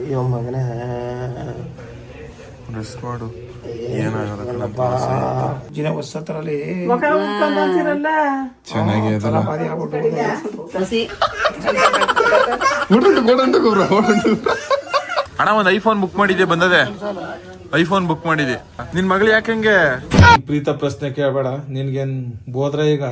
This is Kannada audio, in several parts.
ಅಯ್ಯೋ ಮಗನೇ ರೆಸ್ಟ್ ಮಾಡು. ಏನಾಗಲ್ಲ ಚೆನ್ನಾಗಿ ಅಣ್ಣ ಒಂದು ಐಫೋನ್ ಬುಕ್ ಮಾಡಿದ್ದೆ ಬಂದದೆ? ಐಫೋನ್ ಬುಕ್ ಮಾಡಿದೆ ನಿನ್ ಮಗಳು ಯಾಕಂಗೆ ಪ್ರೀತ ಪ್ರಶ್ನೆ ಕೇಳಬೇಡ. ನಿನ್ಗೇನ್ ಬೋದ್ರ ಈಗ?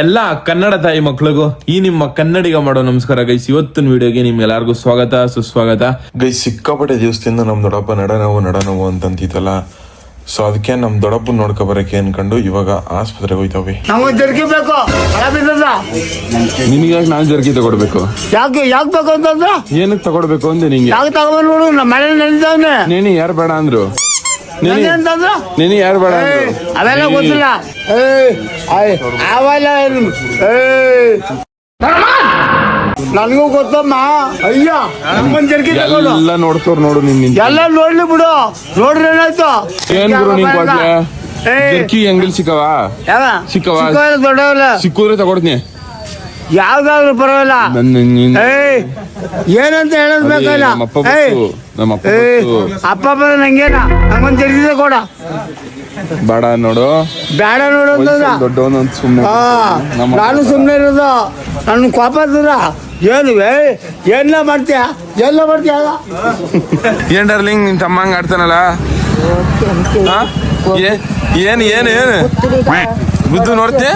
ಎಲ್ಲ ಕನ್ನಡ ತಾಯಿ ಮಕ್ಕಳಿಗೂ ಈ ನಿಮ್ಮ ಕನ್ನಡಿಗ ಮಾಡೋ ನಮಸ್ಕಾರ ಗೈಸ್. ಇವತ್ತಿನ ವಿಡಿಯೋಗೆ ನಿಮ್ಗೆಲ್ಲರಿಗೂ ಸ್ವಾಗತ ಸುಸ್ವಾಗತ. ಗೈಸ್ ಸಿಕ್ಕಾಪಟ್ಟೆ ದಿವಸದಿಂದ ನಮ್ ದೊಡ್ಡಪ್ಪ ನಡನೋವು ನಡನೋವು ಅಂತಂತಿತ್ತಲ್ಲ. ಸೊ ಅದಕ್ಕೆ ನಮ್ ದೊಡ್ಡಪ್ಪ ನೋಡ್ಕ ಬರಕ್ಕೆ ಅನ್ಕೊಂಡು ಇವಾಗ ಆಸ್ಪತ್ರೆಗೆ ಹೋಯ್ತಾವೆ. ನಾವು ಜರ್ಗಿಬೇಕು ಹಣ ಬಿದ್ದದ ನಿನಗೆ ನಾನು ಜರ್ಗಿ ತಗೊಡ್ಬೇಕು? ಯಾಕೆ ಯಾಕೆ ಬೇಕು ಅಂತಂದ್ರ? ಏನಕ್ಕೆ ತಗೊಡ್ಬೇಕು ಅಂದ್ರೆ ನಿಂಗೆ? ಯಾಕೆ ತಗೋಬೇಕು ನೋಡು ನಮ್ಮ ಮನೇಲಿ ನೆನೆದವನೆ ನೀನು ಯಾರು ಬೇಡ ಅಂದ್ರು? ಅಂತಂದ್ರ ನಿನಗೆ ಯಾರು ಬೇಡ ಅವೆಲ್ಲ ಗೊತ್ತಿಲ್ಲ. ಅವೆಲ್ಲ. ನನಗೂ ಗೊತ್ತಮ್ಮ. ಅಯ್ಯ ನಮ್ಮನ್ ಜರ್ಕಿ ತಗೊಂಡು. ಎಲ್ಲ ನೋಡ್ತೋರ್ ನೋಡು ನಿನ್ ನಿನ್ ಎಲ್ಲ ನೋಡ್ಲಿ ಬಿಡು. ನೋಡ್ರಿ ಏನಾಯ್ತು? ಏನ್ ಗುರು ನಿನ್ ಕೊಡ್ಲೆ? ಜರ್ಕಿ ಹೆಂಗಿಲ್ ಸಿಕ್ಕವ? ಯಾವ? ಸಿಕ್ಕವ? ಸಿಕ್ಕೂದ್ರೆ ತಗೊಡ್ತೀನಿ. ಯಾವ್ದಾದ್ರು ಪರವಾಗಿಲ್ಲ. ನನ್ನ ಏಯ್ ಏನಂತ ಹೇಳೋದ್ ಅದೇ ಬೇಕಲ್ಲ ನಮ್ಮಪ್ಪ ಏಯ್ ಗೊತ್ತು ನಮ್ಮಪ್ಪ ಏಯ್, ಗೊತ್ತು ಅಪ್ಪ ಬರ ನಂಗೇನ? ನಂಗೊಂದ್ ಜರ್ಗಿದ ಕೊಡ. ಬೇಡ ನೋಡು. ಬೇಡ ನೋಡು ದೊಡ್ಡವನು ಅಂತ ಸುಮ್ಮನೆ ನಾನು ಸುಮ್ಮನೆ ಇರೋದು. ನನ್ನ ಕೋಪ ಏನು ಏ ಏನೆಲ್ಲ ಮಾಡ್ತೀಯ? ಎಲ್ಲ ಮಾಡ್ತೀಯ? ಏನ್ ಡರ್ಲಿಂಗ್ ನಿನ್ ತಮ್ಮಂಗ್ ಆಡ್ತಾನಲ್ಲ? ಹಾ? ಏ- ಏನ್ ಏನ್ ಏನ್? ಬುದ್ಧು ನೋಡ್ತೆ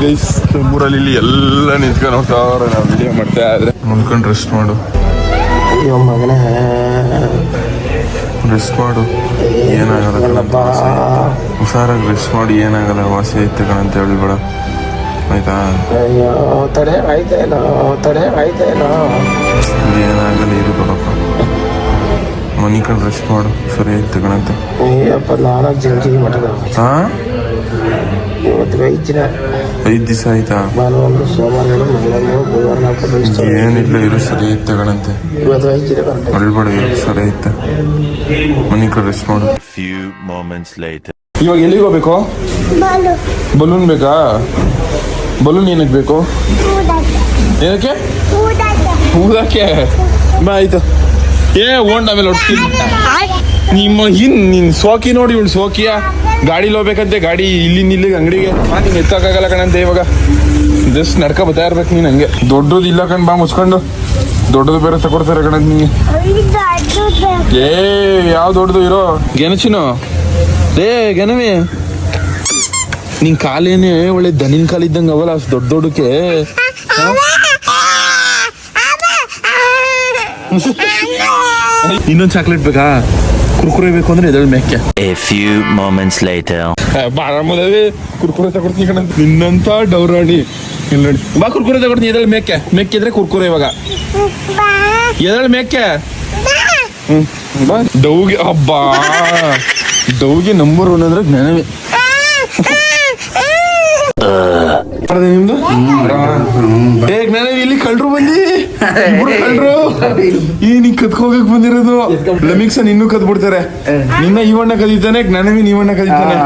ಗೈಸ್ ಊರಲ್ಲಿ ಇಲ್ಲಿ ಎಲ್ಲ ನಿಂತ್ಕೊಂಡು ನೋಡ್ತಾವ್ರೆ ನಾವು ವಿಡಿಯೋ ಮಾಡ್ತಾ ಇದ್ರೆ. ಮುನ್ಕೊಂಡು ರೆಸ್ಟ್ ಮಾಡು. ಅಯ್ಯೋ ಮಗನೇ. ರೆಸ್ಟ್ ಮಾಡು. ಏನಾಗಲ್ಲ ಹುಷಾರಾಗಿ ರೆಸ್ಟ್ ಮಾಡಿ ಏನಾಗಲ್ಲ ವಾಸಿ ಐತೆ ಕಣಂತ ಹೇಳಿ ಬೇಡ. ಆಯ್ತಾ? ಅಯ್ಯೋ ತಡೆ ಆಯ್ತೇನೋ ತಡೆ ಆಯ್ತೇನೋ ಏನಾಗಲ್ಲ ಇರು ಬೇಡಪ್ಪ ಮನಿ ಕಡೆ ರೆಸ್ಟ್ ಮಾಡು ಸರಿ ಐತೆ ಕಣಂತ ಅಯ್ಯಪ್ಪ ನಾಲ್ಕು ಜಲ್ದಿ ಮಟದ ಹಾ ಇವತ್ತು ಐದು ಐದು ದಿವಸ ಆಯ್ತಾ? ಬುಧವಾರ ನಾಲ್ಕು ಇಷ್ಟ ಏನಿಲ್ಲ ಇರು ಸರಿ ಐತೆ ಇವತ್ತು ಅಳ್ಬೇಡ ಇರು ಸರಿ ಐತೆ ಮನಿ ಕಡೆ ರೆಸ್ಟ್ ಮಾಡು. ಫ್ಯೂ ಮೂಮೆಂಟ್ಸ್ ಲೈಟ್ ಇವಾಗ ಎಲ್ಲಿಗೆ ಹೋಗ್ಬೇಕು? ಬಲೂನ್ ಬೇಕಾ? ಬಲೂನ್ ಏನಕ್ಕೆ ಬೇಕು? ಏನಕ್ಕೆ? ಊದಕ್ಕೆ ಬಾ ಆಯ್ತು. ಏ ಓಂಡ್ ಆಮೇಲೆ ಹೊಡ್ತೀನಿ. ನಿಮ್ಮ ಇನ್ ನಿನ್ ಸೋಕಿ ನೋಡಿ ಇವಳು ಸೋಕಿಯ. ಗಾಡಿಲಿ ಹೋಗ್ಬೇಕಂತೆ ಗಾಡಿ ಇಲ್ಲಿ ಇಲ್ಲಿಗೆ ಅಂಗಡಿಗೆ. ನಿಂಗೆ ಎತ್ತಕ್ಕಾಗಲ್ಲ ಕಣಂತೆ ಇವಾಗ. ಜಸ್ಟ್ ನಡ್ಕ ಬರ್ತಾ ಇರ್ಬೇಕು ನೀನ್ ಹಂಗೆ. ದೊಡ್ಡದು ಇಲ್ಲ ಕಣ್ ಬಾ ಮುಚ್ಕೊಂಡು. ದೊಡ್ಡದು ಬೇರೆ ತಗೊಡ್ತಾರೆ ಕಣಂತ ನಿಂಗೆ. ಏ ಯಾವ ದೊಡ್ಡದು ಇರೋ? ಗೆನಚಿನು ಏ ಗೆನವಿ ನಿನ್ ಕಾಲೇನೆ ಒಳ್ಳೆ ದನಿನ್ ಕಾಲ ಇದ್ದಂಗ ಅವಲ್ಲ ಅಷ್ಟು ದೊಡ್ಡ ದೊಡ್ಡಕ್ಕೆ. ಇನ್ನೊಂದು ಚಾಕ್ಲೇಟ್ ಬೇಕಾ? ಕುರ್ಕುರೆ ಬೇಕು ಅಂದ್ರೆ ಎದಳ್ ಮೇಕೆ. Few moments later later. ಬಾರಾಮದಲ್ಲಿ ಕುರ್ಕುರೆ ತಗೊಡ್ತೀನಿ ಕಣ. ನಿನ್ನಂತ ಡೌರಾಣಿ. ಇಲ್ಲ ನೋಡಿ ಬಾ ಕುರ್ಕುರೆ ತಗೊಡ್ತೀನಿ ಎದಳ್ ಮೇಕೆ. ಮೇಕೆ ಇದ್ರೆ ಕುರ್ಕುರೆ ಇವಾಗ. ಎದಳ್ ಮೇಕೆ? ಹ್ಮ್ ಬಾ. ಡೌಗೆ ಅಬ್ಬಾ ಡೌಗೆ ನಂಬರ್ ಒನ್ ಅಂದ್ರೆ ಜ್ಞಾನವೇ. ಮಾಡ್ದೆ ನಿಮ್ದು? ಏ ಜ್ಞಾನವಿ ಇಲ್ಲಿ ಕಳ್ರು ಬಂದಿ. ಈ ನೀ ಕದ್ಕೋಗಕ್ ಬಂದಿರೋದು. ಲಮಿಕ್ಸನ್ ಇನ್ನೂ ಕದ್ ಬಿಡ್ತಾರೆ ನಿನ್ನ ಇವಣ್ಣ ಕದೀತಾನೆ ಜ್ಞಾನವಿ ನೀವಣ್ಣ ಕದೀತಾನೆ.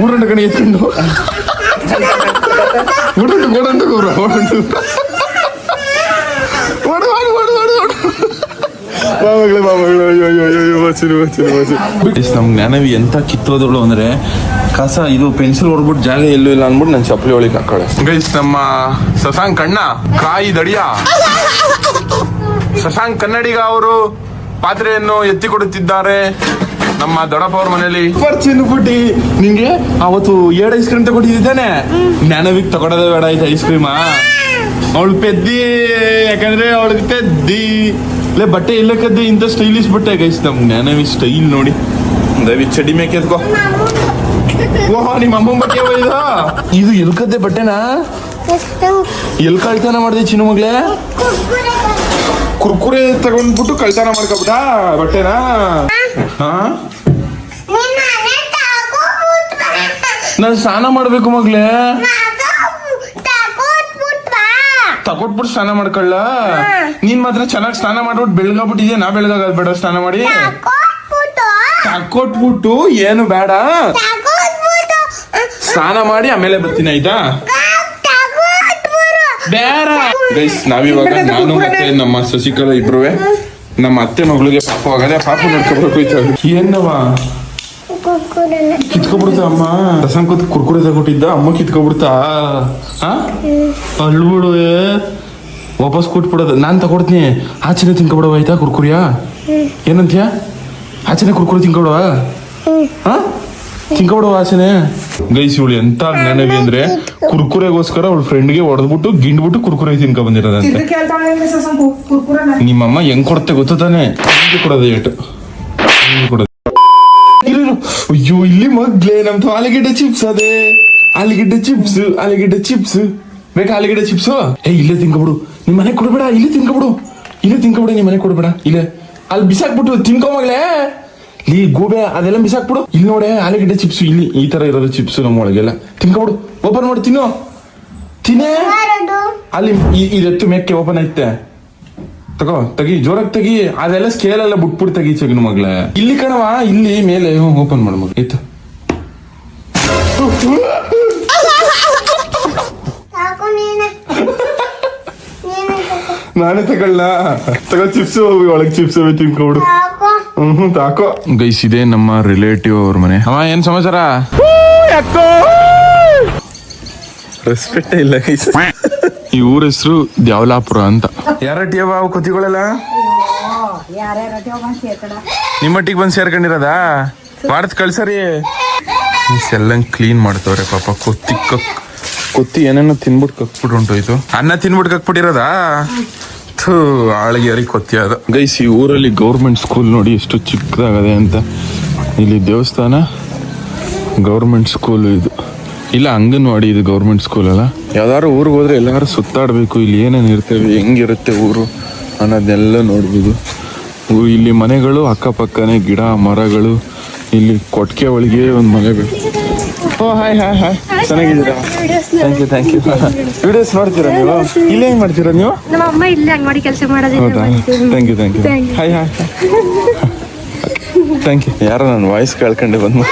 ಮೂರಣ್ಣ ಕಣಿ ಎತ್ಕೊಂಡು. ಓಡಂಟು ಓಡಂಟು ಗೌರವ. ಓಡಂಟು ಓಡು ಓಡು ಓಡು ಓಡು ಓಡು ಮಾಮಗಳು ಅಯ್ಯೋ ಅಯ್ಯೋ ಅಯ್ಯೋ ಬಚ್ಚಿರು ಬಚ್ಚಿರು ಬಚ್ಚಿರು ನಮ್ ಜ್ಞಾನವಿ ಎಂತ ಕಿತ್ತೋದಳು ಅಂದ್ರೆ ಕಸ ಇದು ಪೆನ್ಸಿಲ್ ಹೊಡ್ಬಿಟ್ಟು ಜಾಗ ಎಲ್ಲೂ ಇಲ್ಲ ಅಂದ್ಬಿಟ್ಟು ನಾನು ಚಪ್ಪಲಿ ಒಳಗೆ ಹಾಕೊಳ್ಳೆ ಗೈಸ್ ನಮ್ಮ ಸಸಾಂಗ್ ಕಣ್ಣ ಕಾಯಿ ದಡಿಯ. ಶಶಾಂಕ್ ಕನ್ನಡಿಗ ಅವರು ಪಾತ್ರೆಯನ್ನು ಎತ್ತಿ ಕೊಡುತ್ತಿದ್ದಾರೆ. ನಮ್ಮ ದೊಡ್ಡಪ್ಪ ಅವ್ರ ಮನೆಯಲ್ಲಿ ಚಿನ್ನು ಪುಟ್ಟಿ ನಿಂಗೆ ಅವತ್ತು ಎರಡು ಐಸ್ ಕ್ರೀಮ್ ತಗೊಂಡಿದ್ದಾನೆ. ಜ್ಞಾನವಿಗ್ ತಗೊಳೋದೇ ಬೇಡ ಆಯ್ತು ಐಸ್ ಕ್ರೀಮಾ ಅವಳು ಪೆದ್ದಿ ಯಾಕಂದ್ರೆ ಅವಳಿಗೆ ಪೆದ್ದಿ. ಲೇ ಬಟ್ಟೆ ಇಲ್ಲ ಕದ್ದಿ ಇಂಥ ಸ್ಟೈಲಿಶ್ ಬಟ್ಟೆ ಗೈಸ್ ನಮ್ ಜ್ಞಾನವಿ ಸ್ಟೈಲ್ ನೋಡಿ. ದಯವಿ ಚಡಿ ಮೇಕೆ ಎತ್ಕೋ ಓಹೋ ನಿಮ್ಮ ಅಮ್ಮ ಬಟ್ಟೆ ಇದು? ಇದು ಎಲ್ ಬಟ್ಟೆನಾ? ಎಲ್ ಕಳ್ತನ ಮಾಡಿದೆ ಚಿನ್ನು ಮಗ್ಲೇ ಕುರ್ಕುರೆ ತಗೊಂಡ್ಬಿಟ್ಟು ಕಳ್ತನ ಮಾಡ್ಕೊಬಿಟ್ಟ ಬಟ್ಟೆನಾ? ಹಾ? ನಾನು ಸ್ನಾನ ಮಾಡ್ಬೇಕು ಮಗ್ಲೇ ತಗೊಟ್ಬಿಟ್ಟು ಸ್ನಾನ ಮಾಡ್ಕೊಳ್ಳ? ನೀನ್ ಮಾತ್ರ ಚೆನ್ನಾಗಿ ಸ್ನಾನ ಮಾಡ್ಬಿಟ್ಟು ಬೆಳಗಾಗ್ಬಿಟ್ಟಿದ್ಯಾ? ನಾ ಬೆಳಗಾಗಲ್ ಬೇಡ ಸ್ನಾನ ಮಾಡಿ. ತಕೊಟ್ಬಿಟ್ಟು ಏನು ಬೇಡ. ಸ್ನಾನ ಮಾಡಿ ಆಮೇಲೆ ಬರ್ತೀನಿ ಆಯ್ತಾ? ಗೈಸ್ ನಾವಿವಾಗ ನಾನು ಮತ್ತೆ ನಮ್ಮ ಶಶಿಕಲಾ ಇಬ್ರುವೆ. ನಮ್ಮ ಅತ್ತೆ ಮಗಳಿಗೆ ಪಾಪ ಆಗದೆ ಪಾಪ ನೋಡ್ಕೊಬೇಕು ಏನವ ಕಿತ್ಕೊಬಿಡ್ತಾ ಅಮ್ಮ. ರಸಂ ಕೂತ್ ಕುರ್ಕುರೆ ತಗೊಟ್ಟಿದ್ದ ಅಮ್ಮ ಕಿತ್ಕೊಬಿಡ್ತಾ ಹಾ ಅಳ್ಬಿಡು ವಾಪಸ್ ಕೊಟ್ಬಿಡೋದು. ನಾನು ತಗೊಡ್ತೀನಿ. ಆಚೆನೆ ತಿನ್ಕೊಬಿಡವ ಆಯ್ತಾ ಕುರ್ಕುರಿಯಾ? ಏನಂತ್ಯಾ? ಆಚೆನೆ ಕುರ್ಕುರಿ ತಿನ್ಕೊಬಿಡವ ಹಾ ತಿನ್ಕೊಬಿಡವ ಆಚೆನೆ? ಗೈಸಿ ಇವಳು ಎಂತ ನೆನವಿ ಅಂದ್ರೆ ಕುರ್ಕುರೆಗೋಸ್ಕರ ಅವಳ ಫ್ರೆಂಡ್ಗೆ ಹೊಡೆದ್ಬಿಟ್ಟು ಗಿಂಡ್ಬಿಟ್ಟು ಕುರ್ಕುರೆ ತಿನ್ಕೊ ಬಂದಿರೋದಂತೆ. ನಿಮ್ಮಮ್ಮ ಹೆಂಗ್ ಕೊಡ್ತೆ ಗೊತ್ತ ತಾನೆ? ಹಿಂಗೆ ಕೊಡೋದು ಏಟು ಕೊಡೋದು. ಅಯ್ಯೋ ಇಲ್ಲಿ ಮಗ್ಲೆ ನಮ್ದು ಆಲೂಗೆಡ್ಡೆ ಚಿಪ್ಸ್ ಅದೇ. ಆಲೂಗೆಡ್ಡೆ ಚಿಪ್ಸ್ ಆಲೂಗೆಡ್ಡೆ ಚಿಪ್ಸ್ ಬೇಕಾ ಆಲೂಗೆಡ್ಡೆ ಚಿಪ್ಸ್ ಏ ಇಲ್ಲೇ ತಿನ್ಕೊಬಿಡು. ನಿಮ್ ಮನೆ ಕೊಡ್ಬೇಡ ಇಲ್ಲೇ ತಿನ್ಕೊಬಿಡು. ಇಲ್ಲೇ ತಿನ್ಕೊಬಿಡ ನಿಮ್ ಮನೆ ಕೊಡ್ಬೇಡ. ಇಲ್ಲೇ. ಅಲ್ಲಿ ಬಿಸಾಕ್ಬಿಟ್ಟು ತಿನ್ಕೊ ಮಗಳೇ ಇಲ್ಲಿ ಗೂಬೆ ಅದೆಲ್ಲ ಬಿಸಾಕ್ಬಿಡು. ಇಲ್ಲಿ ನೋಡೆ ಆಲೂಗೆಡ್ಡೆ ಚಿಪ್ಸ್ ಇಲ್ಲಿ ಈ ತರ ಇರೋದು ಚಿಪ್ಸ್ ನಮ್ಮ ಒಳಗೆಲ್ಲ. ತಿನ್ಕೊಬಿಡು. ಓಪನ್ ಮಾಡಿ ತಿನ್ನು. ತಿನ್ನೇ. ಅಲ್ಲಿ ಇದೆ ಇದೆತ್ತು ಮೆಕ್ಕೆ ಓಪನ್ ಐತೆ. ತಗೋ ತಗಿ ಜೋರಾಗಿ ತಗಿ. ಅದೆಲ್ಲ ಸ್ಕೇಲ್ ಎಲ್ಲ ಬಿಟ್ಬಿಟ್ಟು ತೆಗಿ ಚಗಿನ ಮಗ್ಳೆ. ಇಲ್ಲಿ ಕಣವ ಇಲ್ಲಿ ಮೇಲೆ ಓಪನ್ ಮಾಡು ಮಗ ಇತ್ತು ಸಾಕು ನೀನೆ. ನೀನೆ ಸಾಕು. ನಾನೇ ತಗೊಳ್ಳ. ತಗೋ ಚಿಪ್ಸ್ ಒಳಗೆ ಚಿಪ್ಸ್ ತಿನ್ಕೊಡು. ಹ್ಮ್ ತಾಕೋ ಗೈಸ್ ಇದೆ ನಮ್ಮ ರಿಲೇಟಿವ್ ಅವ್ರ ಮನೆ. ಅವ ಏನ್ ಸಮಾಚಾರ? ರೆಸ್ಪೆಕ್ಟ್ ಇಲ್ಲ ಗೈಸ್. ಈ ಊರ ಹೆಸರು ದ್ಯಾವಲಾಪುರ ಅಂತ. ಯಾರಟ್ಟಿಯವ ಅವು ಕತಿಗಳೆಲ್ಲ? ನಿಮ್ಮಟ್ಟಿಗೆ ಬಂದು ಸೇರ್ಕೊಂಡಿರೋದಾ? ಮಾಡ್ತ್ ಕಳ್ಸರಿ. ಎಲ್ಲ ಕ್ಲೀನ್ ಮಾಡ್ತವ್ರೆ ಪಾಪ, ಕೊತ್ತಿ ಕಕ್, ಕೊತ್ತಿ ಏನೇನೋ ತಿನ್ಬಿಟ್ಟು ಕಕ್ಬಿಟ್ಟು ಹೊಂಟೋಯ್ತು ಅನ್ನ ತಿನ್ಬಿಟ್ಟು ಕಕ್ಬಿಟ್ಟಿರೋದಾ? ಥೂ, ಆಳಿಗೆ ಕೊತ್ತಿ ಅದು. ಗೈಸ್ ಈ ಊರಲ್ಲಿ ಗೌರ್ಮೆಂಟ್ ಸ್ಕೂಲ್ ನೋಡಿ ಎಷ್ಟು ಚಿಕ್ಕದಾಗದೆ ಅಂತ. ಇಲ್ಲಿ ದೇವಸ್ಥಾನ ಗೌರ್ಮೆಂಟ್ ಸ್ಕೂಲ್ ಇದು. ಇಲ್ಲ ಅಂಗನವಾಡಿ ಇದು ಗೌರ್ಮೆಂಟ್ ಸ್ಕೂಲ್ ಅಲ್ಲ? ಯಾವ್ದಾದ್ರು ಊರಿಗೆ ಹೋದ್ರೆ ಎಲ್ಲಾರು ಸುತ್ತಾಡಬೇಕು ಇಲ್ಲಿ ಏನೇನು ಇರ್ತೇವೆ ಹೆಂಗಿರುತ್ತೆ ಊರು ಅನ್ನೋದನ್ನೆಲ್ಲ ನೋಡ್ಬೋದು. ಇಲ್ಲಿ ಮನೆಗಳು ಅಕ್ಕಪಕ್ಕನೆ ಗಿಡ ಮರಗಳು ಇಲ್ಲಿ ಕೊಟ್ಟಿಗೆ ಒಳಗೆ ಒಂದು ಮನೆ ಬೇಕು. ಓ ಹಾಯ್ ಹಾಯ್ ಹಾಯ್ ಚೆನ್ನಾಗಿದ್ದೀರಾ? Thank you thank you videos ಮಾಡ್ತೀರಾ ನೀವು? ಇಲ್ಲೇ ಹೆಂಗ್ ಮಾಡ್ತೀರಾ ನೀವು? ನಮ್ಮ ಅಮ್ಮ ಇಲ್ಲೇ ಮಾಡಿ ಕೆಲಸ ಮಾಡೋದು ಹೌದಾ? Thank you thank you hi hi thank you ಯಾರೋ ನನ್ನ ವಾಯ್ಸ್ ಕೇಳ್ಕೊಂಡೆ ಬಂದು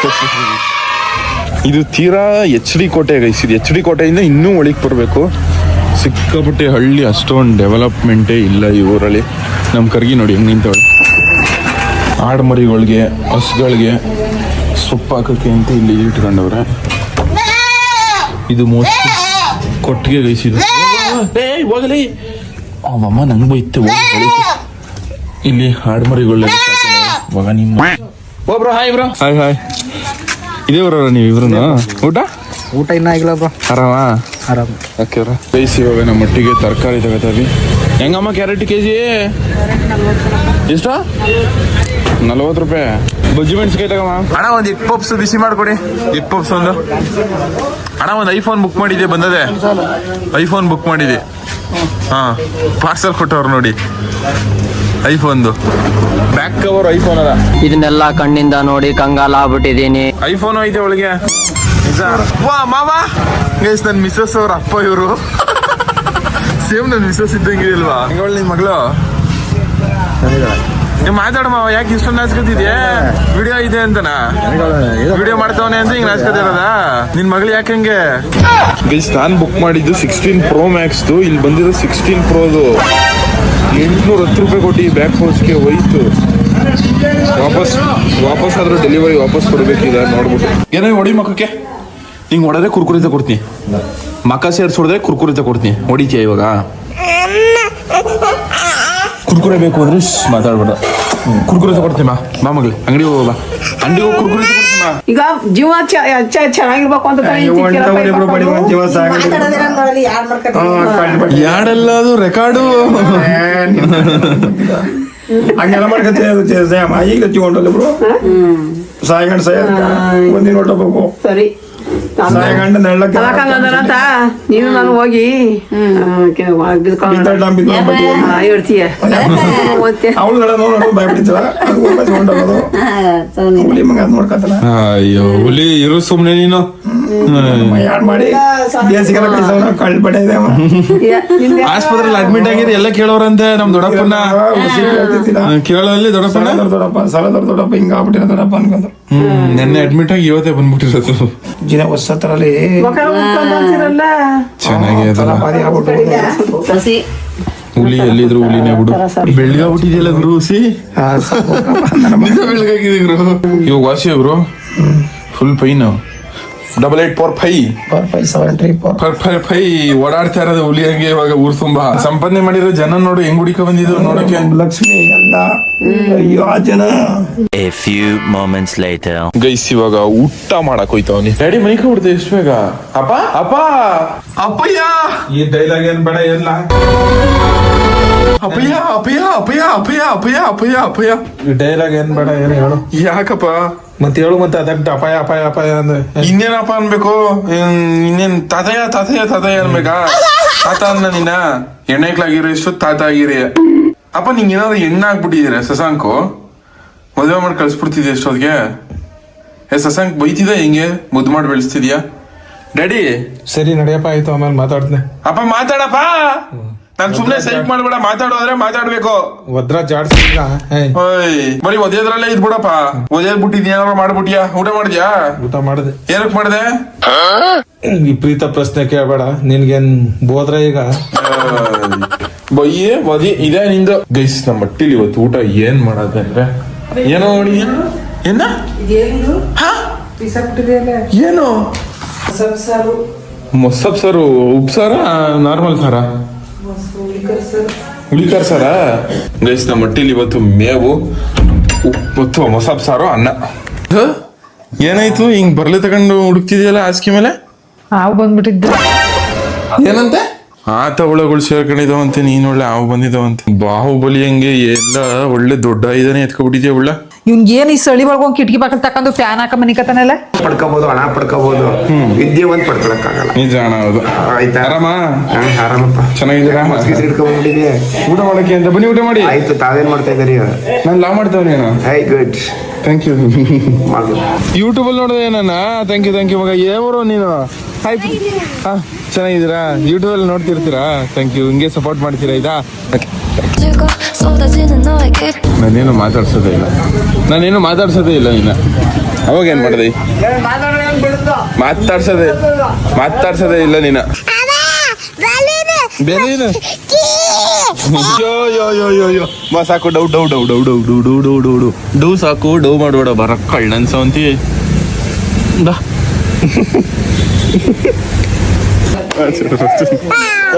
ಇದು ತೀರಾ ಎಚ್ ಡಿ ಕೋಟೆ ಗೈಸ್ ಇದು ಎಚ್ ಡಿ ಕೋಟೆಯಿಂದ ಇನ್ನೂ ಒಳಗೆ ಬರಬೇಕು. ಸಿಕ್ಕಾಪಟ್ಟೆ ಹಳ್ಳಿ ಅಷ್ಟೊಂದು ಡೆವಲಪ್ಮೆಂಟೇ ಇಲ್ಲ ಈ ಊರಲ್ಲಿ. ನಮ್ಮ ಕರ್ಗಿ ನೋಡಿ ಹೆಂಗೆ ನಿಂತವಳೆ. ಆಡುಮರಿಗಳಿಗೆ ಹಸುಗಳಿಗೆ ಸೊಪ್ಪು ಹಾಕೋಕ್ಕೆ ಅಂತ ಇಲ್ಲಿ ಇಟ್ಕೊಂಡವ್ರೆ. ಇದು ಮೋಸ್ಟ್ಲಿ ಕೊಟ್ಟಿಗೆ ಗೈಸಿದ್ರು ಏಯ್ ಹೋಗಲಿ. ಅವಮ್ಮ ನಂಗೆ ಬೈತೆ ಇಲ್ಲಿ ಹಾಡುಮರಿಗಳ ನಿಮ್ಮ ಓ bro hi bro. Hi hi. ಇದೇ ಬರೋರ ನೀವು ಇವ್ರನ್ನ ಊಟ? ಊಟ ಇನ್ನ ಆಗಿಲ್ಲ ಬ್ರೋ. ಆರಾಮ? ಆರಾಮ. Okay bro. ಬೇಯಿಸಿ ಇವಾಗ ನಮ್ಮ ಮಟ್ಟಿಗೆ ತರಕಾರಿ ತಗೋತೀವಿ ಹೆಂಗಮ್ಮ ಕ್ಯಾರೆಟ್ ಕೆ ಜಿ ಎಷ್ಟು? ನಲ್ವತ್ತು ರೂಪಾಯಿ. ಬಜ್ಜಿ ಮೆಣಸಿಕಾಯಿ ತಗಮ್ಮ. ಅಣ್ಣ ಒಂದು ಹಿಪ್ ಪಪ್ಸ್ ಬಿಸಿ ಮಾಡ್ಕೊಡಿ. ಇಪ್ಪ ಪಪ್ಸ್ ಒಂದು. ಅಣ್ಣ ಒಂದು ಐಫೋನ್ ಬುಕ್ ಮಾಡಿದ್ದೆ ಬಂದದೆ. ಐಫೋನ್ ಬುಕ್ ಮಾಡಿದೆ. ಹಾ ಪಾರ್ಸಲ್ ಕೊಟ್ಟವ್ರು ನೋಡಿ. ಐಫೋನ್ದು. ಬ್ಯಾಕ್ ಕವರ್ ಐಫೋನ್ ಅದ. ಇದನ್ನೆಲ್ಲ ಕಣ್ಣಿಂದ ನೋಡಿ ಕಂಗಾಲ ಆಗ್ಬಿಟ್ಟಿದೀನಿ ಐಫೋನ್ ಐತೆ ಒಳಗೆ. ನಿಜ? ವಾ ಮಾವ! ಗೈಸ್ ನನ್ನ ಮಿಸಸ್ ಅವ್ರ ಅಪ್ಪ ಇವರು. ಸೇಮ್ ನನ್ನ ಮಿಸಸ್ ಇದ್ದಂಗೆ ಇಲ್ವಾ? ಇವಳು ನಿನ್ ಮಗಳು? ನೀವು ಮಾತಾಡ ಮಾವ ಯಾಕೆ ಇಷ್ಟೊಂದು ನಾಚ್ಕೊತಿದ್ಯಾ? ವಿಡಿಯೋ ಇದೆ ಅಂತನಾ? ವಿಡಿಯೋ ಮಾಡ್ತಾವನೆ ಅಂತ ಹಿಂಗ್ ನಾಚ್ಕೊತಿರೋದ ನಿನ್ ಮಗಳು ಯಾಕೆ ಹಂಗೆ? ಗೈಸ್ ನಾನು ಬುಕ್ ಮಾಡಿದ್ದು ಸಿಕ್ಸ್ಟೀನ್ ಪ್ರೋ ಮ್ಯಾಕ್ಸ್ ಇಲ್ಲಿ ಬಂದಿರೋ ಸಿಕ್ಸ್ಟೀನ್ ಪ್ರೋದು ಎಂಟ್ನೂರ ಹತ್ತು ರೂಪಾಯಿ ಕೊಟ್ಟು ಈ ಬ್ಯಾಕ್ ಪೋಸ್ಟ್ಗೆ ಹೋಯ್ತು. ವಾಪಸ್ ವಾಪಸ್ ಆದರೂ ಡೆಲಿವರಿ ವಾಪಸ್ ಕೊಡಬೇಕಿಲ್ಲ ನೋಡ್ಬಿಟ್ಟು. ಏನೋ ಹೊಡಿ ಮಕ್ಕಕ್ಕೆ. ನಿಂಗೆ ಹೊಡೆದ್ರೆ ಕುರ್ಕುರಿ ಕೊಡ್ತೀನಿ. ಮಕ್ಕ ಸೇರ್ಸಿ ಹೊಡೆದ್ರೆ ಕುರ್ಕುರಿ ಕೊಡ್ತೀನಿ. ಹೊಡಿತೀಯ ಇವಾಗ? ಕುರ್ಕುರೆ ಬೇಕು ಅಂದ್ರೆ ಮಾತಾಡ್ಬೇಡ. ಕುರ್ಕುರೆ ತಗೊಡ್ತೀನಿ ಮಾ ಬಾ ಮಗ್ಲಿ ಅಂಗಡಿ ಹೋಗ ಬಾ ಅಂಗಡಿ ಹೋಗಿ ಕುರ್ಕುರೆ ತಗೊಡ್ತೀನಿ ಬಾ ಈಗ ಜೀವ ಚೆನ್ನಾಗಿರ್ಬೇಕು ಅಂತ ತಾನೇ ಈ ತಿಕ್ಕಿರೋ ಪೈಪ ಹಾಕೊಂಡು. ಯಾಡೆಲ್ಲ ಅದು ರೆಕಾರ್ಡು ಹಂಗೆಲ್ಲ ಮಾಡ್ಕೊತೀವಿ ಈಗ ತಗೊಂಡಲ್ಲ ಬ್ರೋ ಸಾಯಗಂಡ ಸಾಯ ಒಂದಿನ ಹೊಟ್ಟಬೇಕು ಸರಿ ನೀನು ನಾನು ಹೋಗಿ ನೋಡ್ಕತ್ತಲ್ಲ ಅಯ್ಯೋ ಹುಲಿ ಇರು ಸುಮ್ನೆ ನೀನು. ಮಾಡಿ? ಬೇಸಿಗೆಲ್ಲ ಕಳಿಸೋನ ಕಳ್ಳು ಬಡ ಇದೆ ಅವ. ಆಸ್ಪತ್ರೆಯಲ್ಲಿ ಅಡ್ಮಿಟ್ ಆಗಿದ್ರೆ ಎಲ್ಲ ಕೇಳೋರಂತೆ ನಮ್ ದೊಡ್ಡಪ್ಪನ. ಕೇಳೋಲ್ಲಿ ದೊಡ್ಡಪ್ಪನ? ದೊಡ್ಡಪ್ಪ ಸಲದವ್ರ ದೊಡ್ಡಪ್ಪ ಹಿಂಗ ಆಗ್ಬಿಟ್ಟಿರ ದೊಡ್ಡಪ್ಪ ಅನ್ಕೊಂಡು ನೆನ್ನೆ ಅಡ್ಮಿಟ್ ಆಗಿ ಇವತ್ತೇ ಬಂದ್ಬಿಟ್ಟಿರೋದು. ದಿನ ಹೊಸತ್ರಲ್ಲಿ ಚೆನ್ನಾಗಿ ಹುಲಿ ಎಲ್ಲಿದ್ರು ಹುಲಿನೇ ಬಿಡು. ಬೆಳ್ಗಾಗ್ಬಿಟ್ಟಿದೆಯಲ್ಲ ಗುರು ಹುಸಿ ಬೆಳಗಾಗಿದೆ ಗುರು. ಇವಾಗ ವಾಸಿ ಗುರು? Full fine double eight four five four five seven three four four four five ಓಡಾಡ್ತಾ ಇರೋದು ಹುಲಿ ಹಂಗೆ ಇವಾಗ ಊರ್ ತುಂಬಾ. ಸಂಪಾದನೆ ಮಾಡಿರೋ ಜನ ನೋಡು ಹೆಂಗ್ ಹುಡುಕ ಬಂದಿದ್ರು ನೋಡಕ್ಕೆ. ಲಕ್ಷ್ಮಿ ಎಲ್ಲ ಅಯ್ಯೋ ಆ ಜನ. A few moments later. Guys ಇವಾಗ ಊಟ ಮಾಡಕ್ ಹೋಯ್ತವನಿ. ಡ್ಯಾಡಿ ರೆಡಿ ಬಿಡ್ದೆ ಎಷ್ಟು ಬೇಗ? ಅಪ್ಪ ಅಪ್ಪ! ಅಪ್ಪಯ್ಯ! ಈ ಡೈಲಾಗ್ ಏನ್ ಬೇಡ ಎಲ್ಲ ಅಪ್ಪಯ್ಯ ಅಪ್ಪಯ್ಯ ಅಪ್ಪಯ್ಯ ಅಪ್ಪಯ್ಯ ಅಪ್ಪಯ್ಯ ಅಪ್ಪಯ್ಯ ಅಪ್ಪಯ್ಯ. ಈ ಡೈಲಾಗ್ ಏನ್ ಬೇಡ ಏನ್ ಹೇಳು. ಯಾಕಪ್ಪ? ಮತ್ತೆ ಹೇಳು ಮತ್ತೆ ಅದಕ್ಕೆ ಅಪಾಯ ಅಪಾಯ ಅಪಾಯ ಅಂದ್ರೆ ಇನ್ನೇನಪ್ಪ ಅನ್ಬೇಕು? ಇನ್- ಇನ್ನೇನ್ ತಾತಯ್ಯ ತಾತಯ್ಯ ತಾತಯ್ಯ ಅನ್ಬೇಕಾ? ತಾತ ಅಂದ ನಿನ್ನ ಎಣ್ಣೆಗ್ಲಾಗಿರೋ ಇಷ್ಟು ತಾತ ಆಗಿರಿ. ಅಪ್ಪ ನಿಂಗೆ ಏನಾದ್ರು ಎಣ್ಣೆ ಆಗ್ಬಿಟ್ಟಿದ್ದೀರ ಸಸಾಂಕು? ಮದುವೆ ಮಾಡಿ ಕಳ್ಸ್ಬಿಡ್ತಿದ್ಯಾ ಎಷ್ಟೊತ್ತಿಗೆ ಏ ಸಸಾಂಕ್ ಬೈತಿದ ಹೆಂಗೆ? ಮುದ್ದು ಮಾಡಿ ಬೆಳೆಸ್ತಿದ್ಯಾ? ಡ್ಯಾಡಿ? ಸರಿ ನಡೆಯಪ್ಪ ಆಯ್ತು ಆಮೇಲೆ ಮಾತಾಡ್ತೀನಿ. ಅಪ್ಪ ಮಾತಾಡಪ್ಪ! ನಾನ್ ಸುಮ್ನೆ ಸೈಕ್ ಮಾಡ್ಬೇಡ ಮಾತಾಡೋದ್ರೆ ಮಾತಾಡ್ಬೇಕು. ಒದ್ರ ಜಾಡ್ಸಿಲ್ಲ ಬರೀ ಒದೇದ್ರಲ್ಲೇ ಇದ್ಬಿಡಪ್ಪ. ಒದೇದ್ ಬಿಟ್ಟಿದ್ ಏನಾರ ಮಾಡ್ಬಿಟ್ಯಾ ಊಟ ಮಾಡಿದ್ಯಾ? ಊಟ ಮಾಡಿದೆ. ಏನಕ್ ಮಾಡಿದೆ? ವಿಪರೀತ ಪ್ರಶ್ನೆ ಕೇಳಬೇಡ ನಿನ್ಗೇನ್ ಬೋದ್ರ ಈಗ? ಬಯ್ಯೇ ಬದಿ ಇದೇ ನಿಂದು. ಗೈಸ್ ನಮ್ಮ ಮಟ್ಟಿಲಿ ಇವತ್ತು ಊಟ ಏನ್ ಮಾಡೋದಂದ್ರೆ ಏನೋ ನೋಡಿ. ಏನ? ಹಾ? ಏನು? ಮೊಸಪ್ ಸಾರು ಉಪ್ಸಾರ ನಾರ್ಮಲ್ ಸಾರ? ಹುಳಿಕಾರ್ ಸರ ಗೈಸ್ ನಮ್ಮ ಮಟ್ಟಿಲಿ ಇವತ್ತು ಮೇವು ಉಪ್ಪು ಮೊಸಪ್ ಸಾರು ಅನ್ನ? ಏನಾಯ್ತು? ಹಿಂಗ್ ಬರ್ಲಿ ತಗೊಂಡು ಹುಡುಕ್ತಿದ್ಯಲ್ಲ ಹಾಸಿಗೆ ಮೇಲೆ? ಹಾವು ಬಂದ್ಬಿಟ್ಟಿದ್ದೆ. ಏನಂತೆ? ಆತ ಹುಳಗಳು ಸೇರ್ಕೊಂಡಿದಾವಂತೆ ನೀನ್ ಒಳ್ಳೆ ಹಾವು ಬಂದಿದಾವಂತೆ ಬಾಹುಬಲಿ ಹಂಗೆ ಎಲ್ಲ ಒಳ್ಳೆ ದೊಡ್ಡ ಇದನ್ನೇ ಎತ್ಕೊಬಿಟ್ಟಿದ್ಯಾ ಉಳ್ಳ ಇವ್ನ್ಗೆ ಏನ್ ಈ ಸಳಿ ಒಳಗೊಂದು ಕಿಟಕಿ ಬಾಕಲ್ ತಕೊಂಡು ಫ್ಯಾನ್ ಹಾಕ ಮನಿಕತಾನಲ್ಲ ಪಡ್ಕೋಬಹುದು ಹಣ ಪಡ್ಕೋಬಹುದು ವಿದ್ಯೆ ಒಂದ್ ಪಡ್ಕೊಳಕ್ಕಾಗಲ್ಲ. ನಿಜ ಅಣ್ಣ ಹೌದು. ಆಯ್ತಾ? ಆರಾಮ? ಹಾ, ಆರಾಮಪ್ಪ. ಚೆನ್ನಾಗಿದ್ದೀರಾ? ಊಟ ಮಾಡಕ್ಕೆ ಅಂತ? ಬನ್ನಿ ಊಟ ಮಾಡಿ. ಆಯ್ತು ತಾವೇನ್ ಮಾಡ್ತಾ ಇದ್ದೀರಿ? ನಾನು ಲಾ ಮಾಡ್ತೇವೆ ನೀನು ಹೈ ಗುಡ್. ಥ್ಯಾಂಕ್ ಯು ಮಾಡು. ಯೂಟ್ಯೂಬ್ ಅಲ್ಲಿ ನೋಡಿದೆ ನನ್ನ ಥ್ಯಾಂಕ್ ಯು ಥ್ಯಾಂಕ್ ಯು ಮಗ ಏವರು ನೀನು? ಹಾಯ್ ಹಾ ಚೆನ್ನಾಗಿದ್ದೀರಾ? ಯೂಟ್ಯೂಬ್ ಅಲ್ಲಿ ನೋಡ್ತಿರ್ತೀರಾ? ಥ್ಯಾಂಕ್ ಯು ಹಿಂಗೆ ಸಪೋರ್ಟ್ ಮಾಡ್ತೀರಾ? ಇದಾ ನಾನೇನು ಮಾತಾಡ್ಸೋದೇ ಇಲ್ಲ. ನಾನೇನು ಮಾತಾಡ್ಸೋದೇ ಇಲ್ಲ ನಿನ್ನ. ಅವಾಗ ಏನ್ ಮಾಡಿದೆ? ಮಾತಾಡ್ಸೋದೇ ಮಾತಾಡ್ಸೋದೇ ಇಲ್ಲ ನಿನ್ನ. ಬೇರೆ ಏನು ಅಯ್ಯೋ ಯೋ ಯೋ ಯೋ ಯೋ ಬಾ ಸಾಕು ಡೌ ಡೌ ಡೌ ಡೌ ಡೌ ಡೂ ಡೂ ಡೌ ಡೌ ಡೌ. ಡೌ ಸಾಕು ಡೌ ಮಾಡ್ಬೇಡ ಬರ ಕಳ್ಳನ್ ಸವಂತಿ ಬಾ.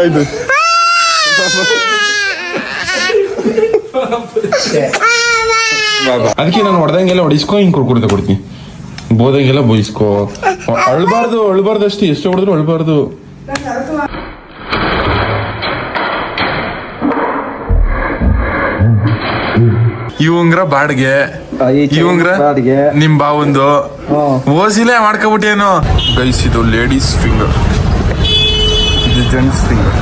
ಆಯ್ತು. ಅದಕ್ಕೆ ನಾನು ಹೊಡೆದಂಗೆಲ್ಲ ಹೊಡಿಸ್ಕೊ ಹಿಂಗ್ ಕುಡ್ಕೊಡ್ತಾ ಕೊಡ್ತೀನಿ. ಬೋದಂಗೆಲ್ಲ ಬೋಯಿಸ್ಕೋ ಅಳ್ಬಾರ್ದು ಅಳ್ಬಾರ್ದು ಅಷ್ಟೇ. ಎಷ್ಟು ಹೊಡೆದ್ರು ಅಳ್ಬಾರ್ದು. ಇವಂಗ್ರ ಬಾಡ್ಗೆ. ಇವಂಗ್ರ ನಿಮ್ ಬಾವಂದು. ಓಸಿಲೇ ಮಾಡ್ಕೊಬಿಟ್ಟೇನು. ಗೈಸ್ ಇದು ಲೇಡೀಸ್ ಫಿಂಗರ್. ಇದು ಜೆಂಟ್ಸ್ ಫಿಂಗರ್.